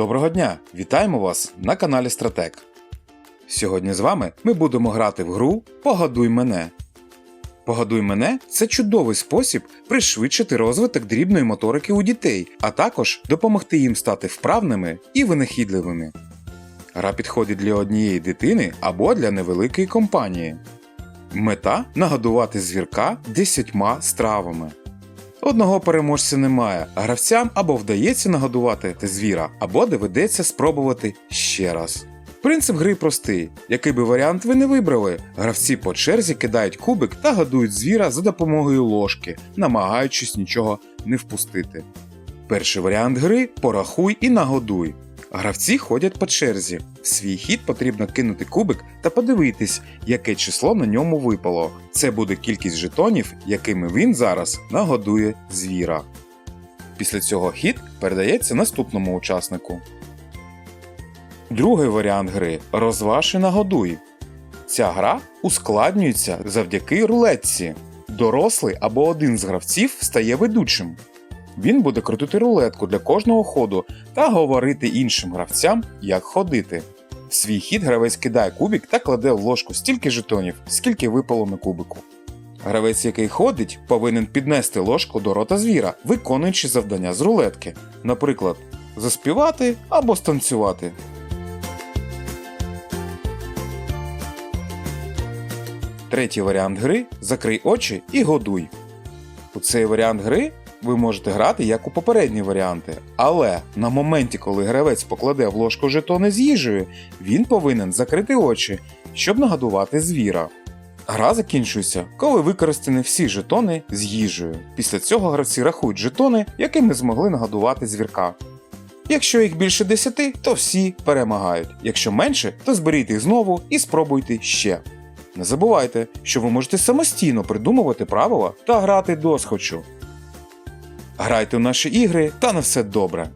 Доброго дня! Вітаємо вас на каналі Стратек. Сьогодні з вами ми будемо грати в гру Погодуй мене. Погодуй мене це чудовий спосіб пришвидшити розвиток дрібної моторики у дітей, а також допомогти їм стати вправними і винахідливими. Гра підходить для однієї дитини або для невеликої компанії. Мета нагодувати звірка 10 стравами. Одного переможця немає, а гравцям або вдається нагодувати звіра, або доведеться спробувати ще раз. Принцип гри простий: який би варіант ви не вибрали, гравці по черзі кидають кубик та годують звіра за допомогою ложки, намагаючись нічого не впустити. Перший варіант гри порахуй і нагодуй. Гравці ходять по черзі. В свій хід потрібно кинути кубик та подивитись, яке число на ньому випало. Це буде кількість жетонів, якими він зараз нагодує звіра. Після цього хід передається наступному учаснику. Другий варіант гри розваж і нагодуй. Ця гра ускладнюється завдяки рулетці. Дорослий або один з гравців стає ведучим. Він буде крутити рулетку для кожного ходу та говорити іншим гравцям, як ходити. В свій хід гравець кидає кубик та кладе в ложку стільки жетонів, скільки випало на кубику. Гравець, який ходить, повинен піднести ложку до рота звіра, виконуючи завдання з рулетки, наприклад, заспівати або станцювати. Третій варіант гри закрий очі і годуй. У цей варіант гри ви можете грати як у попередні варіанти, але на моменті, коли гравець покладе в ложку жетони з їжею, він повинен закрити очі, щоб нагодувати звіра. Гра закінчується, коли використані всі жетони з їжею. Після цього гравці рахують жетони, якими змогли нагодувати звірка. Якщо їх більше 10, то всі перемагають. Якщо менше, то зберіть їх знову і спробуйте ще. Не забувайте, що ви можете самостійно придумувати правила та грати досхочу. Грайте в наші ігри та на все добре.